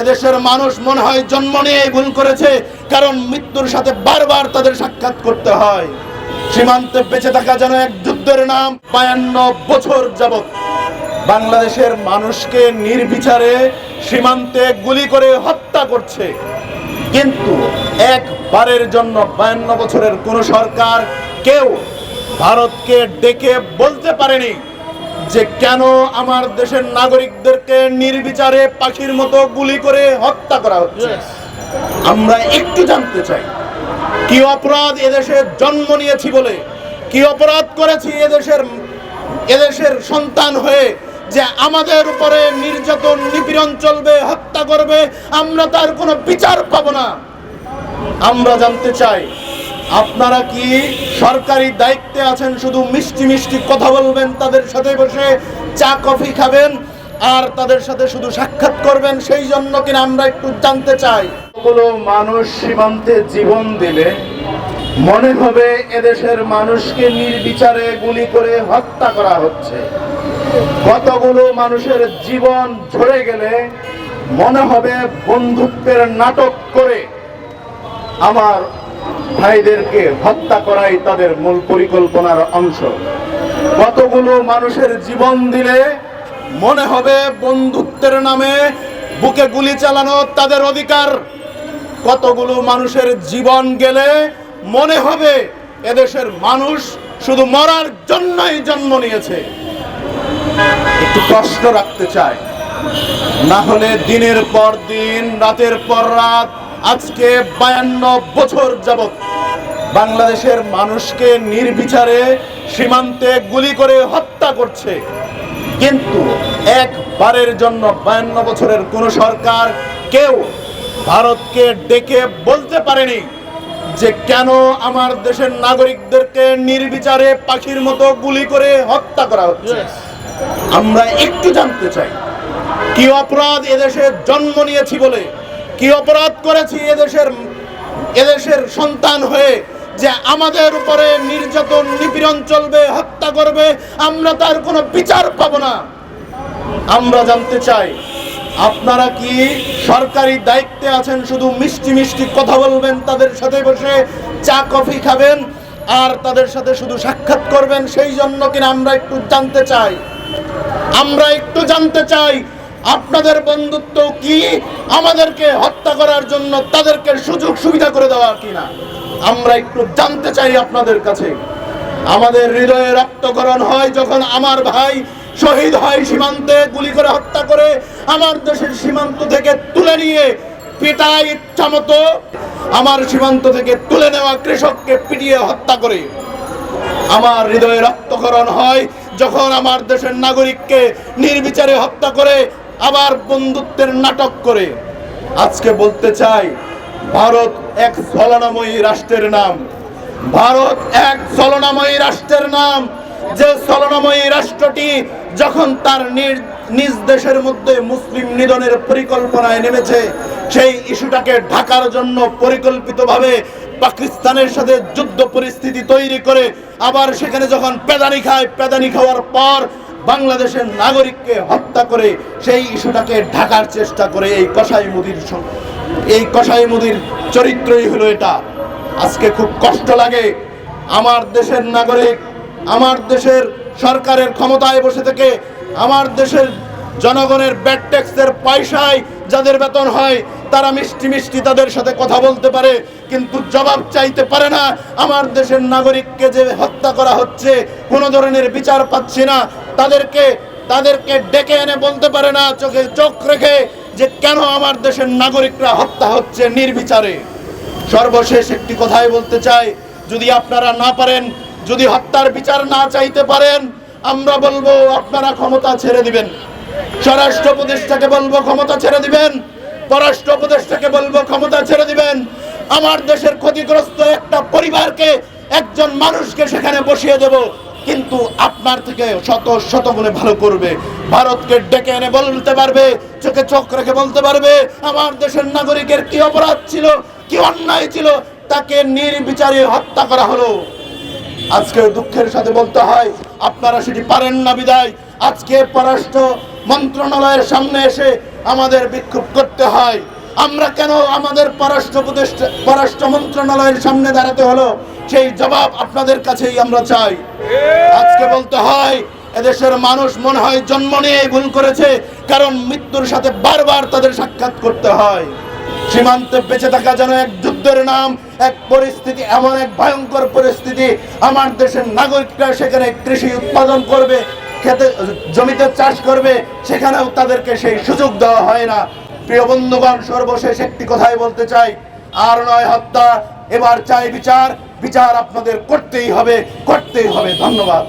এদেশের মানুষ মনে হয় জন্ম নিয়ে ভুল করেছে, কারণ মৃত্যুর সাথে বারবার তাদের সাক্ষাৎ করতে হয়। সীমান্তে বেঁচে থাকা যেন এক যুদ্ধের নাম, বায়ান্ন বছর যাবত বাংলাদেশের মানুষকে নির্বিচারে সীমান্তে গুলি করে হত্যা করছে। কিন্তু একবারের জন্য বায়ান্ন বছরের কোনো সরকার কেউ ভারতকে ডেকে বলতে পারেনি। যে কেন আমার দেশের নাগরিকদেরকে নির্বিচারে পাখির মতো গুলি করে হত্যা করা হচ্ছে? আমরা একটু জানতে চাই কি অপরাধ এদেশে জন্ম নিয়েছি বলে কি অপরাধ করেছি এদেশের এদেশের সন্তান হয়ে যে আমাদের উপরে নির্যাতন নিপীড়ন চলবে হত্যা করবে আমরা তার কোনো বিচার পাবো না? আমরা জানতে চাই আপনারা কি সরকারি দায়িত্বে আছেন? শুধু মিষ্টি মিষ্টি কথা বলবেন তাদের সাথে বসে চা, কফি খাবেন আর তাদের সাথে শুধু সাক্ষাৎ করবেন, সেই জন্য কিনা আমরা একটু জানতে চাই। কোনো মানুষ সীমান্তে জীবন দিলে মনে হবে এদেশের মানুষকে নির্বিচারে গুলি করে হত্যা করা হচ্ছে। কতগুলো মানুষের জীবন ঝরে গেলে মনে হবে বন্ধুত্বের নাটক করে আমার ভাইদেরকে হত্যা করাই তাদের মূল পরিকল্পনার অংশ। কতগুলো মানুষের জীবন দিলে মনে হবে বন্ধুত্বের নামে বুকে গুলি চালানো তাদের অধিকার। কতগুলো মানুষের জীবন গেলে মনে হবে এদেশের মানুষ শুধু মরার জন্যই জন্ম নিয়েছে। একটু কষ্ট রাখতে চাই। না হলে দিনের পর দিন, রাতের পর রাত আজকে বায়ান্ন বছর যাবৎ বাংলাদেশের মানুষকে নির্বিচারে সীমান্তে গুলি করে হত্যা করছে। কিন্তু একবারের জন্য বায়ান্ন বছরের কোন সরকার কেউ ভারতকে ডেকে বলতে পারেনি যে কেন আমার দেশের নাগরিকদেরকে নির্বিচারে পাখির মতো গুলি করে হত্যা করা হচ্ছে। আমরা একটু জানতে চাই কি অপরাধ এদেশে জন্ম নিয়েছি বলে কি অপরাধ করেছি এদেশের এদেশের সন্তান হয়ে যে আমাদের উপরে নির্যাতন, নিপীড়ন চলবে, হত্যা করবে, আমরা তার কোনো বিচার পাবো না। আমরা জানতে চাই, আপনারা কি সরকারি দায়িত্বে আছেন? শুধু মিষ্টি মিষ্টি কথা বলবেন তাদের সাথে বসে, চা, কফি খাবেন, আর তাদের সাথে শুধু সাক্ষাৎ করবেন, সেই জন্য কিনা আমরা একটু জানতে চাই। আমরা একটু জানতে চাই আপনাদের বন্ধুত্ব কি? আমাদেরকে হত্যা করার জন্য তাদেরকে সুযোগ সুবিধা করে দেওয়া কিনা? আমরা একটু জানতে চাই আপনাদের কাছে। আমাদের হৃদয়ে রক্তকরণ হয় যখন আমার ভাই শহীদ হয় সীমান্তে গুলি করে হত্যা করে, আমার দেশের সীমান্ত থেকে তুলে নিয়ে পিটায় ইচ্ছা মতো আমার সীমান্ত থেকে তুলে নেওয়া কৃষককে পিটিয়ে হত্যা করে। আমার হৃদয়ে রক্তকরণ হয় যখন আমার দেশের নাগরিককে নির্বিচারে হত্যা করে আবার বন্ধুত্বের নাটক করে আজকে বলতে চাই, ভারত এক ছলনাময়ী রাষ্ট্রের নাম। ভারত এক ছলনাময়ী রাষ্ট্রের নাম। যে ছলনাময়ী রাষ্ট্রটি যখন তার নিজ দেশের মধ্যে মুসলিম নিধনের পরিকল্পনায় নেমেছে, সেই ইস্যুটাকে ঢাকার জন্য পরিকল্পিতভাবে পাকিস্তানের সাথে যুদ্ধ পরিস্থিতি তৈরি করে, আবার সেখানে যখন পেদানি খায়, পেদানি খাওয়ার পর বাংলাদেশের নাগরিককে হত্যা করে সেই ইস্যুটাকে ঢাকার চেষ্টা করে এই কসাই মুদির এই কসাই মুদির চরিত্রই হলো এটা। আজকে খুব কষ্ট লাগে আমার দেশের নাগরিক, আমার দেশের সরকারের ক্ষমতায় বসে থেকে, আমার দেশের জনগণের ব্যাড ট্যাক্সের পয়সায় যাদের বেতন হয়, তারা মিষ্টি মিষ্টি তাদের সাথে কথা বলতে পারে, কিন্তু জবাব চাইতে পারে না। আমার দেশের নাগরিককে যে হত্যা করা হচ্ছে, কোনো ধরনের বিচার পাচ্ছি না। তাদেরকে তাদেরকে ডেকে এনে বলতে পারে না, চোখে চোখ রেখে যে কেন আমার দেশের নাগরিকরা হত্যা হচ্ছে নির্বিচারে। সর্বশেষ একটি কথাই বলতে চাই, যদি আপনারা না পারেন, যদি হত্যার বিচার না চাইতে পারেন, আমরা বলব আপনারা ক্ষমতা ছেড়ে দিবেন। স্বরাষ্ট্র উপদেষ্টাকে বলব ক্ষমতা ছেড়ে দিবেন, পররাষ্ট্র উপদেষ্টাকে বলব ক্ষমতা ছেড়ে দিবেন। আমার দেশের ক্ষতিগ্রস্ত একটা পরিবারকে, একজন মানুষকে সেখানে বসিয়ে দেব। কিন্তু আপনার থেকে শত শত গুণে ভালো করবে। ভারতকে ডেকে এনে বলতে পারবে, চোখে চোখ রেখে বলতে পারবে, আমার দেশের নাগরিকের কি অপরাধ ছিল, কি অন্যায় ছিল, তাকে নির্বিচারে হত্যা করা হলো। আজকে দুঃখের সাথে বলতে হয়, আপনারা সেটি পারেন না বিদায়। আজকে পররাষ্ট্র মন্ত্রণালয়ের সামনে এসে আমাদের বিক্ষোভ করতে হয়। আমরা কেন আমাদের পররাষ্ট্র উপদেষ্টা পররাষ্ট্র মন্ত্রণালয়ের সামনে দাঁড়াতে হলো? সেই জবাব আপনাদের কাছেই আমরা চাই। আজকে বলতে হয়, এদেশের মানুষ মনে হয় জন্ম নিয়ে ভুল করেছে, কারণ মৃত্যুর সাথে বারবার তাদের সাক্ষাৎ করতে হয়। সীমান্তে বেঁচে থাকা যেন এক যুদ্ধের নাম, এক পরিস্থিতি, এমন এক ভয়ঙ্কর পরিস্থিতি আমার দেশের নাগরিকরা সেখানে কৃষি উৎপাদন করবে, খেতে জমিতে চাষ করবে, সেখানেও তাদেরকে সেই সুযোগ দেওয়া হয় না। প্রিয় বন্ধুগণ, সর্বশেষ একটি কথাই বলতে চাই। আর নয় হত্যা, এবার চাই বিচার। বিচার আপনাদের করতেই হবে করতেই হবে। ধন্যবাদ।